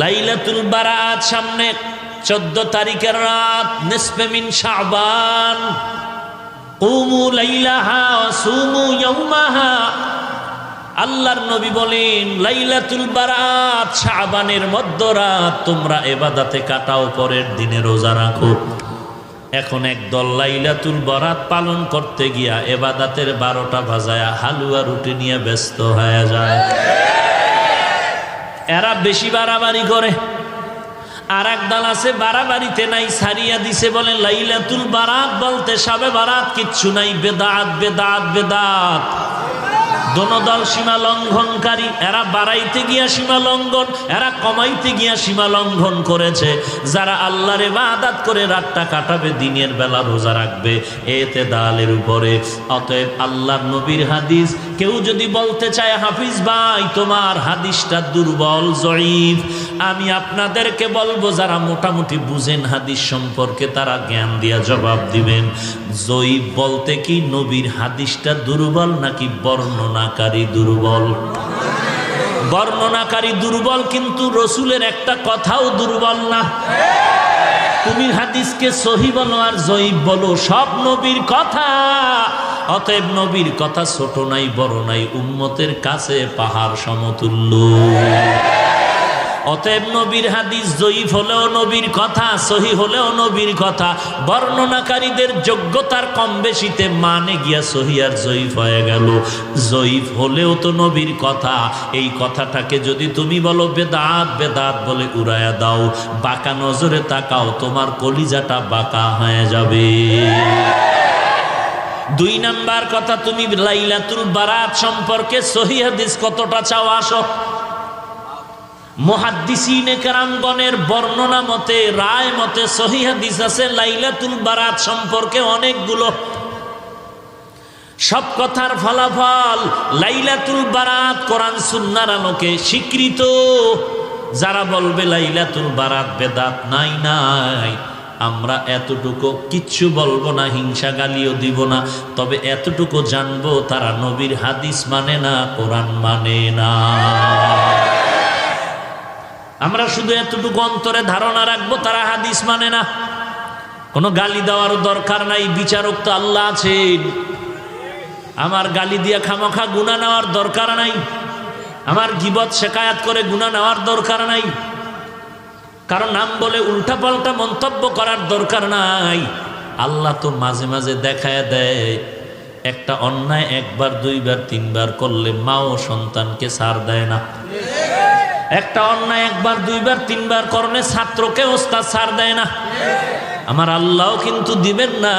লাইলাতুল বারাত সামনে চোদ্দ তারিখের রাত নিসফেমিন শাবান। কুমু লাইলাহা সুমু ইয়াউমাহা। আল্লাহর নবী বলেন, লাইলাতুল বারাত শাবানের মধ্যরাত তোমরা এবাদাতে কাটাও, পরের দিনে রোজা রাখো। এখন একদল লাইলাতুল বরাত পালন করতে গিয়া এবাদাতের বারোটা বাজায়া হালুয়া রুটি নিয়ে ব্যস্ত হয়ে যায়। এরা বেশি বাড়াবাড়ি করে। আর এক আছে, বাড়াবাড়িতে নাই, সারিয়া দিছে বলে, লাইলাতুল বারাত বলতে সবে বারাত কিচ্ছু নাই, বেদাত বেদাত বেদাত। দল সীমা লঙ্ঘনকারী, এরা বাড়াইতে গিয়া সীমা লঙ্ঘন, এরা কমাইতে গিয়া সীমা লঙ্ঘন করেছে। যারা আল্লাহ আল্লাহর ইবাদত করে রাতটা কাটাবে, দিনের বেলা রোজা রাখবে, এতে দালের উপরে। অতএব আল্লাহর নবীর হাদিস কেউ যদি বলতে চায়, হাফিজ ভাই, তোমার হাদিসটা দুর্বল, জয়ীফ। আমি আপনাদেরকে বলব, যারা মোটামুটি বুঝেন হাদিস সম্পর্কে, তারা জ্ঞান দিয়া জবাব দিবেন। জয়ীফ বলতে কি, নবীর হাদিসটা দুর্বল নাকি বর্ণনাকারী দুর্বল? বর্ণনাকারী দুর্বল, কিন্তু রসুলের একটা কথাও দুর্বল না। তুমি হাদিসকে সহি বলো আর জয়ীব বলো, সব নবীর কথা। অতএব নবীর কথা ছোট নাই, বড় নাই, উম্মতের কাছে পাহাড় সমতুল্য। অতএব নবীর হাদিস জয়ীফ হলেও নবীর কথা, সহি হলেও নবীর কথা, বর্ণনাকারীদের যোগ্যতার কম বেশিতে মানে গিয়া সহি আর জয়ীফ হয়ে গেল। জয়ীফ হলেও তো নবীর কথা, এই কথাটাকে যদি তুমি বলো বেদাত বেদাত বলে উড়ায়া দাও, বাঁকা নজরে তাকাও, তোমার কলিজাটা বাঁকা হয়ে যাবে। দুই নাম্বার কথা, তুমি লাইলাতুল বারাত সম্পর্কে সহি হাদিস কতটা চাও আসো। মহাদ্দিসিনে বর্ণনা মতে, রায় মতে সহি আছে, লাইলাতুল বারাত সম্পর্কে অনেকগুলো। সব কথার ফলাফল লাইলাতুল বারাত কোরআন সুন্নার আলোকে স্বীকৃত। যারা বলবে লাইলাতুল বারাত বেদাত নাই নাই আমরা এতটুকু কিচ্ছু বলব না, হিংসা গালিও দিব না, তবে এতটুকু জানব তারা নবীর হাদিস মানে না, কোরআন মানে না। আমরা শুধু এতটুকু অন্তরে ধারণা রাখব, তারা হাদিস মানে না। কোনো গালি দেওয়ার দরকার নাই, বিচারক তো আল্লাহ আছেন আমার গালি দিয়ে খামাখা গুণা নেওয়ার দরকার নাই। আমার গিবত শেখায়াত করে গুণা নেওয়ার দরকার নাই। কারণ নাম বলে উল্টা পাল্টা মন্তব্য করার দরকার নাই। আল্লাহ তো মাঝে মাঝে দেখায় দেয়, একটা অন্যায় একবার, দুইবার, তিনবার করলে মাও সন্তানকে সার দেয় না। একটা অন্যায় একবার, দুইবার, তিনবার করলে ছাত্রকে ওস্তাদ সার দেয় না। আমার আল্লাহ কিন্তু দিবেন না।